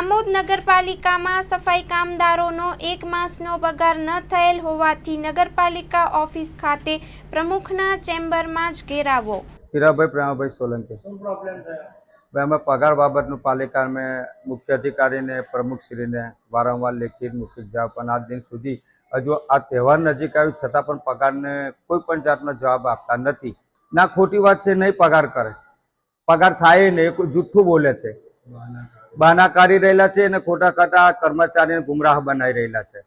આમોદ નગરપાલિકામાં સફાઈ કામદારોનો એક માસનો પગાર ન થયેલ હોવાથી નગરપાલિકા ઓફિસ ખાતે પ્રમુખના ચેમ્બરમાં જ ઘેરાવો. હીરાભાઈ પ્રેમાભાઈ સોલંકી. ભાઈ અમે પગાર બાબતનું પાલિકા મેં મુખ્ય અધિકારીને પ્રમુખશ્રીને વારંવાર લેખિત મૂકી જાવ પણ આજ દિન સુધી હજુ આ તહેવાર નજીક આવ્યું છતાં પણ પગારને કોઈ પણ જાતનો જવાબ આપતા નથી. ના ખોટી વાત છે નહીં પગાર કરે. પગાર થાય નહીં એ જુઠ્ઠું બોલે છે. બહાના કાઢી રહેલા છે અને ખોટા ખોટા કર્મચારીને ગુમરાહ બનાવી રહેલા છે.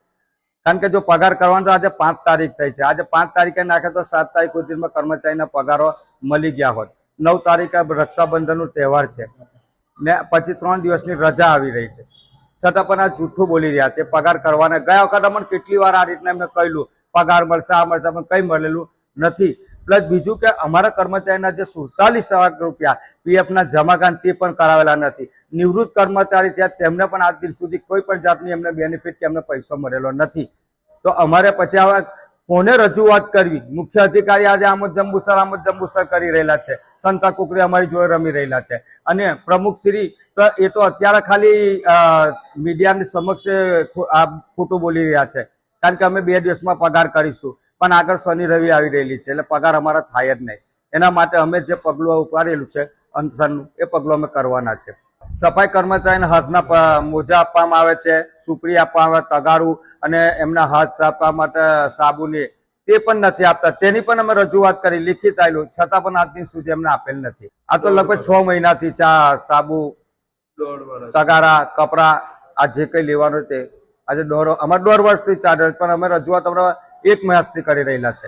કારણ કે જો પગાર કરવાનો આજે પાંચ તારીખ થઈ છે. આજે પાંચ તારીખે નાખે તો સાત તારીખ સુધીમાં કર્મચારીના પગારો મળી ગયા હોત. નવ તારીખે રક્ષાબંધનનો તહેવાર છે. ને પછી ત્રણ દિવસની રજા આવી રહી છે. છતાં પણ આ જૂઠું બોલી રહ્યા છે. પગાર કરવાના ગયા વખત અમને કેટલી વાર આ રીતના એમને કહેલું, પગાર મળશે, આ મળશે, પણ કંઈ મળેલું નથી. પ્લસ બીજું કે અમારા કર્મચારીના જે સુડતાલીસ લાખ રૂપિયા પીએફના જમા તે પણ કરાવેલા નથી. નિવૃત્ત કર્મચારી ત્યાં તેમને પણ આજ દિન સુધી કોઈ પણ જાતની એમને બેનિફિટ કે એમને પૈસો મળેલો નથી. તો અમારે પછી હવે કોને રજૂઆત કરવી? મુખ્ય અધિકારી આજે આમદ જંબુસર આમદ જંબુસર કરી રહેલા છે. સંતા કુકરી અમારી જોડે રમી રહેલા છે. અને પ્રમુખ શ્રી તો એ તો અત્યારે ખાલી મીડિયાની સમક્ષ આ ખોટું બોલી રહ્યા છે. કારણ કે અમે બે દિવસમાં પગાર કરીશું. પણ આગળ શનિ રવિ આવી રહેલી છે એટલે પગાર અમારા થાય જ નહીં. એના માટે અમે જે પગલું ઉપાડેલું છે અનશનનું એ પગલું અમે કરવાના છે. સફાઈ કર્મચારીને હાથના મોજા આપવામાં આવે છે સુપડી આપવામાં આવે તગાડું અને એમના હાથ સાફ માટે સાબુની તે પણ નથી આપતા. તેની પણ અમે રજૂઆત કરી લિખિત આવેલું છતાં પણ આજ દિન સુધી એમને આપેલ નથી. આ તો લગભગ છ મહિનાથી આ સાબુ તગારા કપડા આ જે કંઈ લેવાનું તે. આજે દોઢ અમારે દોઢ વર્ષથી છે, પણ અમે રજૂઆત હમણાં એક માસથી કરી રહેલા છે.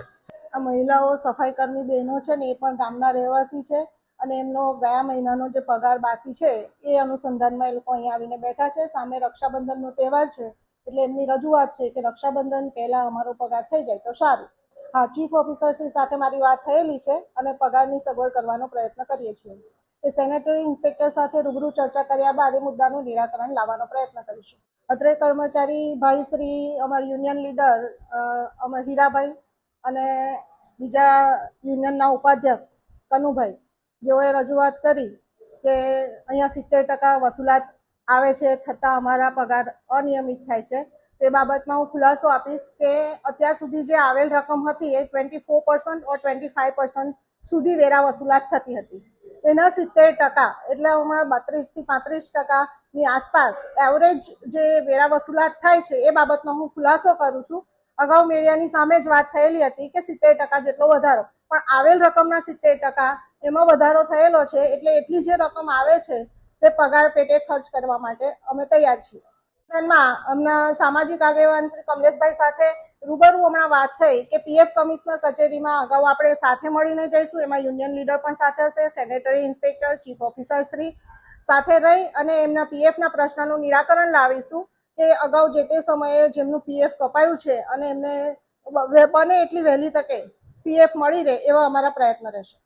આ મહિલાઓ સફાઈ કર્મી બહેનો છે ને એ પણ ગામના રહેવાસી છે અને એમનો ગયા મહિનાનો જે પગાર બાકી છે એ અનુસંધાનમાં એ લોકો અહીંયા આવીને બેઠા છે. સામે રક્ષાબંધનનો તહેવાર છે એટલે એમની રજૂઆત છે કે રક્ષાબંધન પહેલા અમારો પગાર થઈ જાય તો સારું. હા, ચીફ ઓફિસર શ્રી સાથે મારી વાત થયેલી છે અને પગારની સગવડ કરવાનો પ્રયત્ન કરીએ છીએ. એ સેનેટરી ઇન્સ્પેક્ટર સાથે રૂબરૂ ચર્ચા કર્યા બાદ એ મુદ્દાનું નિરાકરણ લાવવાનો પ્રયત્ન કરીશું. અત્રે કર્મચારી ભાઈ શ્રી, અમારા યુનિયન લીડર અમે હીરાભાઈ અને બીજા યુનિયનના ઉપાધ્યક્ષ કનુભાઈ, જેઓએ રજૂઆત કરી કે અહીંયા સિત્તેર ટકા વસૂલાત આવે છે છતાં અમારા પગાર અનિયમિત થાય છે. તે બાબતમાં હું ખુલાસો આપીશ કે અત્યાર સુધી જે આવેલ રકમ હતી એ twenty four percent or twenty five percent સુધી વેરા વસૂલાત થતી હતી. એના સિત્તેર ટકા, એટલે અમારા બત્રીસથી પાંત્રીસ ટકાની આસપાસ એવરેજ જે વેરા વસૂલાત થાય છે, એ બાબતનો હું ખુલાસો કરું છું. અગાઉ મીડિયાની સામે જ વાત થયેલી હતી કે સિત્તેર ટકા જેટલો વધારો. પણ આવેલ રકમના સિત્તેર ટકા એમાં વધારો થયેલો છે, એટલે એટલી જે રકમ આવે છે, તે પગાર પેટે ખર્ચ કરવા માટે અમે તૈયાર છીએ. અમના સામાજિક આગેવાન શ્રી કમલેશભાઈ સાથે રૂબરૂ હમણાં વાત થઈ કે પીએફ કમિશનર કચેરીમાં અગાઉ આપણે સાથે મળીને જઈશું. એમાં યુનિયન લીડર પણ સાથે હશે, sanitary inspector, chief officer Shri સાથે રહી અને એમના પીએફના પ્રશ્નનું નિરાકરણ લાવીશું કે અગાઉ જે તે સમયે જેમનું પીએફ કપાયું છે અને એમને બને એટલી વહેલી તકે પીએફ મળી રહે એવા અમારા પ્રયત્ન રહેશે.